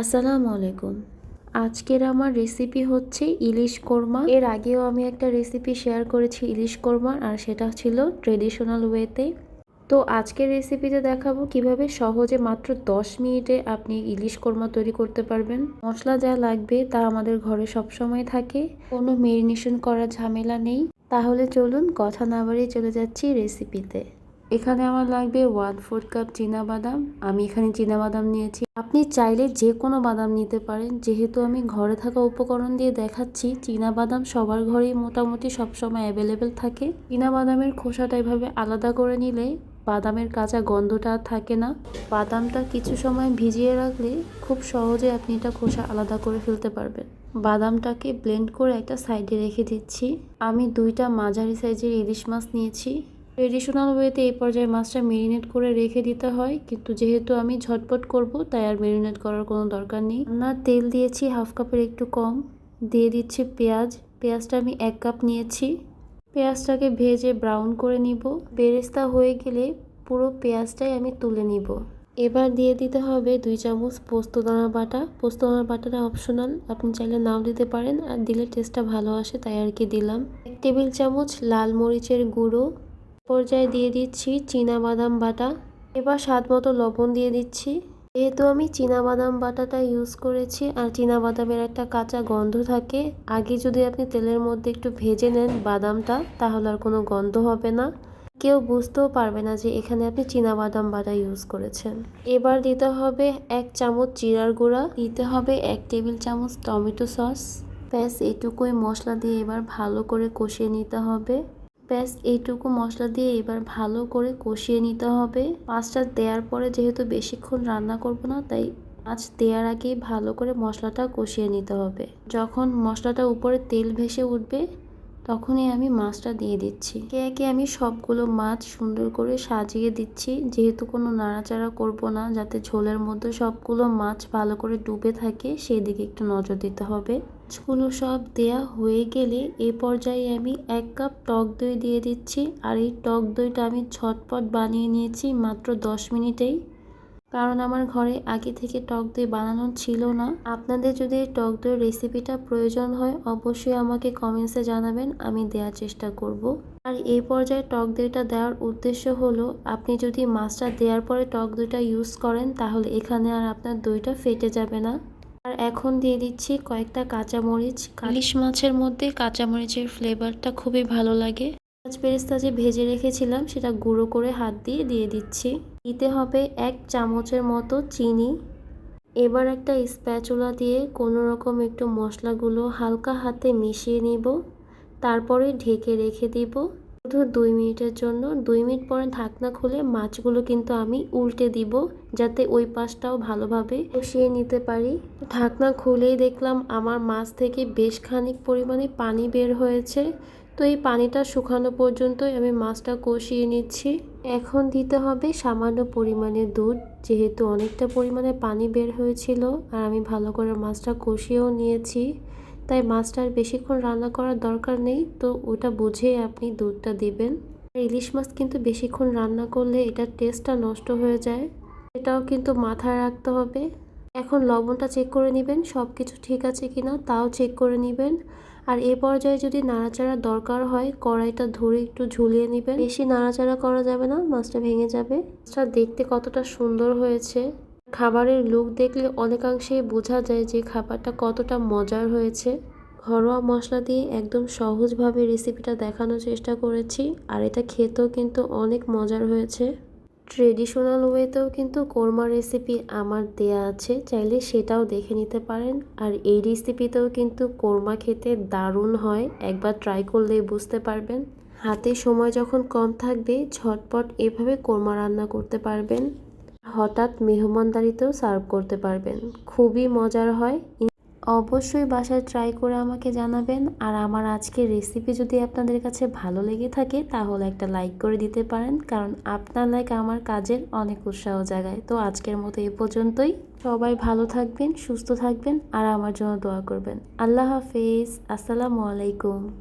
আসসালামু আলাইকুম। আজকের আমার রেসিপি হচ্ছে ইলিশ কোরমা। এর আগেও আমি একটা রেসিপি শেয়ার করেছি ইলিশ কোরমার আর সেটা ছিল ট্রেডিশনাল ওয়েতে তো। আজকের রেসিপিতে দেখাবো কীভাবে সহজে মাত্র 10 মিনিটে আপনি ইলিশ কোরমা তৈরি করতে পারবেন। মশলা যা লাগবে তা আমাদের ঘরে সবসময় থাকে। কোনো মেরিনেশন করার ঝামেলা নেই। তাহলে চলুন কথা না বাড়িয়ে চলে যাচ্ছি রেসিপিতে এখানে আমার লাগবে ওয়ান ফোর কাপ বাদাম। আমি এখানে বাদাম নিয়েছি। আপনি চাইলে যে কোনো বাদাম নিতে পারেন। যেহেতু আমি ঘরে থাকা উপকরণ দিয়ে দেখাচ্ছি বাদাম সবার ঘরেই মোটামুটি সবসময় অ্যাভেলেবেল থাকে। বাদামের খোসাটা এভাবে আলাদা করে নিলে বাদামের কাঁচা গন্ধটা আর থাকে না। বাদামটা কিছু সময় ভিজিয়ে রাখলে খুব সহজে আপনি এটা খোসা আলাদা করে ফেলতে পারবেন। বাদামটাকে ব্লেন্ড করে একটা সাইডে রেখে দিচ্ছি। আমি দুইটা মাঝারি সাইজের ইলিশ মাছ নিয়েছি। ট্রেডিশনাল ওয়েতে এই পর্যায়ে মাছটা মেরিনেট করে রেখে দিতে হয়। কিন্তু যেহেতু আমি ঝটপট করব, তাই আর মেরিনেট করার কোনো দরকার নেই। না, তেল দিয়েছি হাফ কাপের একটু কম। দিয়ে দিচ্ছি পেঁয়াজ। পেঁয়াজটা আমি এক কাপ নিয়েছি। পেঁয়াজটাকে ভেজে ব্রাউন করে নিব। বেরেস্তা হয়ে গেলে পুরো পেঁয়াজটাই আমি তুলে নিব। এবার দিয়ে দিতে হবে দুই চামচ পোস্তদানা বাটা। পোস্তদানা বাটাটা অপশনাল আপনি চাইলে নাও দিতে পারেন। আর দিলে টেস্টটা ভালো আসে, তাই আর কি দিলাম। এক টেবিল চামচ লাল মরিচের গুঁড়ো। পর্যায়ে দিয়ে দিচ্ছি বাদাম বাটা। এবার স্বাদ মতো লবণ দিয়ে দিচ্ছি। যেহেতু আমি বাদাম বাটাটা ইউজ করেছি আর বাদামের একটা কাঁচা গন্ধ থাকে, আগে যদি আপনি তেলের মধ্যে একটু ভেজে নেন বাদামটা, তাহলে আর কোনো গন্ধ হবে না। কেউ বুঝতেও পারবে না যে এখানে আপনি বাদাম বাটা ইউজ করেছেন। এবার দিতে হবে এক চামচ জিরার গুঁড়া, দিতে হবে এক টেবিল চামচ টমেটো সস। ব্যাস, এটুকুই মশলা দিয়ে এবার ভালো করে কষিয়ে নিতে হবে। ব্যাস, এইটুকু মশলা দিয়ে এবার ভালো করে কষিয়ে নিতে হবে। মাছটা দেওয়ার পরে যেহেতু বেশিক্ষণ রান্না করব না, তাই মাছ দেওয়ার আগেই ভালো করে মশলাটা কষিয়ে নিতে হবে। যখন মশলাটা উপরে তেল ভেসে উঠবে তখনই আমি মাছটা দিয়ে দিচ্ছি। একে একে আমি সবগুলো মাছ সুন্দর করে সাজিয়ে দিচ্ছি। যেহেতু কোনো নাড়াচাড়া করব না, যাতে ঝোলের মধ্যে সবগুলো মাছ ভালো করে ডুবে থাকে সেই দিকে একটু নজর দিতে হবে। মাছগুলো সব দেয়া হয়ে গেলে এ পর্যায়ে আমি এক কাপ টক দই দিয়ে দিচ্ছি। আর এই টক দইটা আমি ছটপট বানিয়ে নিয়েছি মাত্র দশ মিনিটেই। কারণ আমার ঘরে আগে থেকে টক দই বানানো ছিল না। আপনাদের যদি এই টক দইয়ের রেসিপিটা প্রয়োজন হয় অবশ্যই আমাকে কমেন্টসে জানাবেন আমি দেওয়ার চেষ্টা করব। আর এই পর্যায়ে টক দইটা দেওয়ার উদ্দেশ্য হলো আপনি যদি মাছটা দেওয়ার পরে টক দইটা ইউজ করেন তাহলে এখানে আর আপনার দইটা ফেটে যাবে না। আর এখন দিয়ে দিচ্ছি কয়েকটা কাঁচামরিচ। ইলিশ মাছের মধ্যে কাঁচামরিচের ফ্লেভারটা খুবই ভালো লাগে। পেঁয়াজ বেরেস্তা যে ভেজে রেখেছিলাম সেটা গুঁড়ো করে হাত দিয়ে দিয়ে দিচ্ছি। দিতে হবে এক চামচের মতো চিনি। এবার একটা স্প্যাচুলা দিয়ে কোনো রকম একটু মশলাগুলো হালকা হাতে মিশিয়ে নিব। তারপরে ঢেকে রেখে দিব। শুধু দুই মিনিটের জন্য। দুই মিনিট পরে ঢাকনা খুলে মাছগুলো কিন্তু আমি উল্টে দিব, যাতে ওই পাশটাও ভালোভাবে কষিয়ে নিতে পারি। ঢাকনা খুলেই দেখলাম আমার মাছ থেকে বেশ খানিক পরিমাণে পানি বের হয়েছে। তো এই পানিটা শুকানো পর্যন্তই আমি মাছটা কষিয়ে নিচ্ছি। এখন দিতে হবে সামান্য পরিমাণে দুধ, যেহেতু অনেকটা পরিমাণে পানি বের হয়েছিল আর আমি ভালো করে মাছটা কষিয়েও নিয়েছি। তাই মাছটা আর বেশিক্ষণ রান্না করার দরকার নেই, তো ওটা বুঝে আপনি দুধটা দিবেন। ইলিশ মাছ কিন্তু বেশিক্ষণ রান্না করলে এটার টেস্টটা নষ্ট হয়ে যায়, এটাও কিন্তু মাথায় রাখতে হবে। এখন লবণটা চেক করে নেবেন সব কিছু ঠিক আছে কিনা তাও চেক করে নেবেন। আর এ পর্যায়ে যদি নাড়াচাড়া দরকার হয়, কড়াইটা ধরে একটু ঝুলিয়ে নেবেন। বেশি নাড়াচাড়া করা যাবে না, মাছটা ভেঙে যাবে। মাছটা দেখতে কতটা সুন্দর হয়েছে। খাবারের লুক দেখলে অনেকাংশেই বোঝা যায় যে খাবারটা কতটা মজার হয়েছে। ঘরোয়া মশলা দিয়ে একদম সহজভাবে রেসিপিটা দেখানোর চেষ্টা করেছি, আর এটা খেতেও কিন্তু অনেক মজার হয়েছে। ট্রেডিশনাল ওয়েতেও কিন্তু কোরমা রেসিপি আমার দেয়া আছে। চাইলে সেটাও দেখে নিতে পারেন। আর এই রেসিপিতেও কিন্তু কোরমা খেতে দারুণ হয়। একবার ট্রাই করলেই বুঝতে পারবেন। হাতে সময় যখন কম থাকবে, ঝটপট এভাবে কোরমা রান্না করতে পারবেন। হঠাৎ মেহমানদারিতেও সার্ভ করতে পারবেন। খুবই মজার হয়। অবশ্যই বাসায় ট্রাই করে আমাকে জানাবেন। আর আমার আজকের রেসিপি যদি আপনাদের কাছে ভালো লেগে থাকে, তাহলে একটা লাইক করে দিতে পারেন। কারণ আপনার লাইক আমার কাজের অনেক উৎসাহ জাগায়। তো আজকের মতো এ পর্যন্তই। সবাই ভালো থাকবেন, সুস্থ থাকবেন, আর আমার জন্য দোয়া করবেন। আল্লাহ হাফিজ। আসসালামু আলাইকুম।